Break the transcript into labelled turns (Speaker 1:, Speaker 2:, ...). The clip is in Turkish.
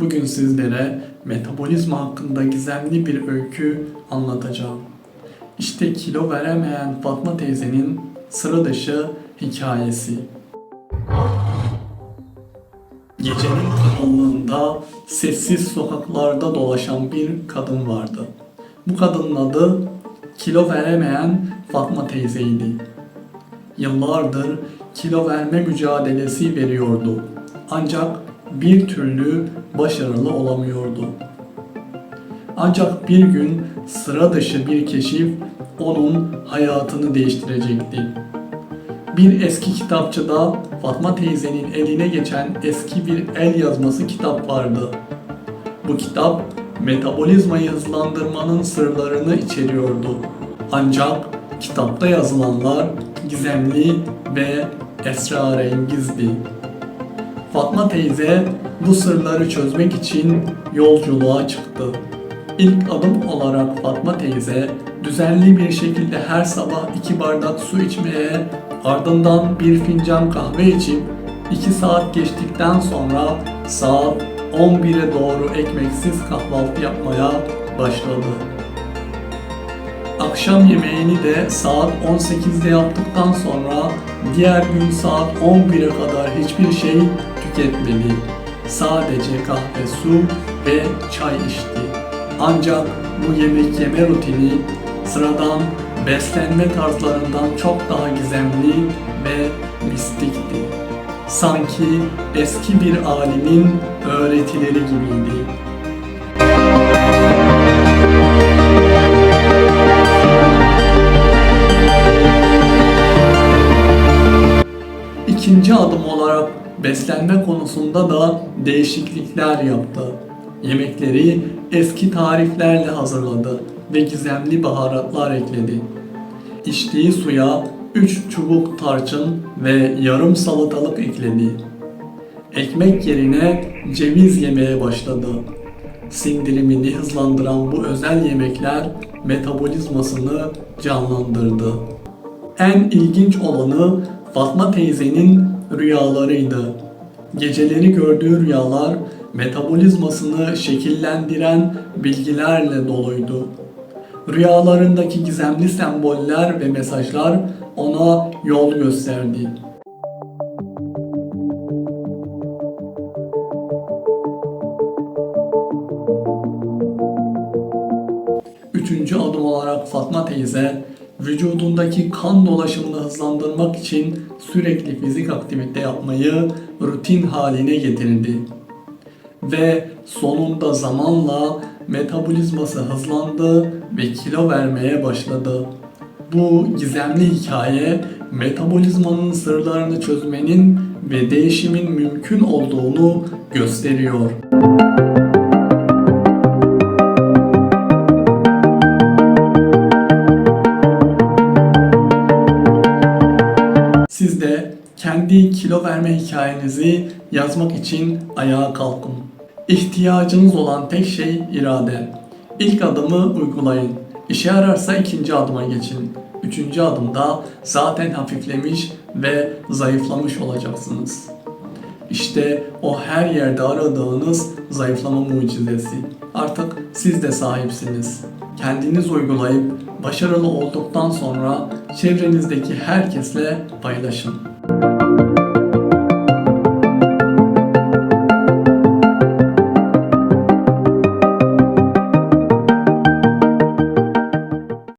Speaker 1: Bugün sizlere metabolizma hakkında gizemli bir öykü anlatacağım. İşte kilo veremeyen Fatma teyzenin sıra dışı hikayesi. Gecenin karanlığında sessiz sokaklarda dolaşan bir kadın vardı. Bu kadının adı kilo veremeyen Fatma teyzeydi. Yıllardır kilo verme mücadelesi veriyordu. Ancak bir türlü başarılı olamıyordu. Ancak bir gün sıra dışı bir keşif onun hayatını değiştirecekti. Bir eski kitapçıda Fatma teyzenin eline geçen eski bir el yazması kitap vardı. Bu kitap metabolizmayı hızlandırmanın sırlarını içeriyordu. Ancak kitapta yazılanlar gizemli ve esrarengizdi. Fatma teyze bu sırları çözmek için yolculuğa çıktı. İlk adım olarak Fatma teyze düzenli bir şekilde her sabah iki bardak su içmeye, ardından bir fincan kahve içip 2 saat geçtikten sonra saat 11'e doğru ekmeksiz kahvaltı yapmaya başladı. Akşam yemeğini de saat 18'de yaptıktan sonra diğer gün saat 11'e kadar hiçbir şey tüketmedi. Sadece kahve, su ve çay içti. Ancak bu yemek yeme rutini sıradan beslenme tarzlarından çok daha gizemli ve mistikti. Sanki eski bir alimin öğretileri gibiydi. İkinci adım olarak beslenme konusunda da değişiklikler yaptı. Yemekleri eski tariflerle hazırladı ve gizemli baharatlar ekledi. İçtiği suya 3 çubuk tarçın ve yarım salatalık ekledi. Ekmek yerine ceviz yemeye başladı. Sindirimini hızlandıran bu özel yemekler metabolizmasını canlandırdı. En ilginç olanı Fatma teyzenin rüyalarıydı. Geceleri gördüğü rüyalar metabolizmasını şekillendiren bilgilerle doluydu. Rüyalarındaki gizemli semboller ve mesajlar ona yol gösterdi. Üçüncü adım olarak Fatma teyze vücudundaki kan dolaşımını hızlandırmak için sürekli fizik aktivite yapmayı rutin haline getirdi. Ve sonunda zamanla metabolizması hızlandı ve kilo vermeye başladı. Bu gizemli hikaye metabolizmanın sırlarını çözmenin ve değişimin mümkün olduğunu gösteriyor. Kendi kilo verme hikayenizi yazmak için ayağa kalkın. İhtiyacınız olan tek şey irade. İlk adımı uygulayın. İşe yararsa ikinci adıma geçin. Üçüncü adımda zaten hafiflemiş ve zayıflamış olacaksınız. İşte o her yerde aradığınız zayıflama mucizesi. Artık siz de sahipsiniz. Kendiniz uygulayıp başarılı olduktan sonra çevrenizdeki herkesle paylaşın.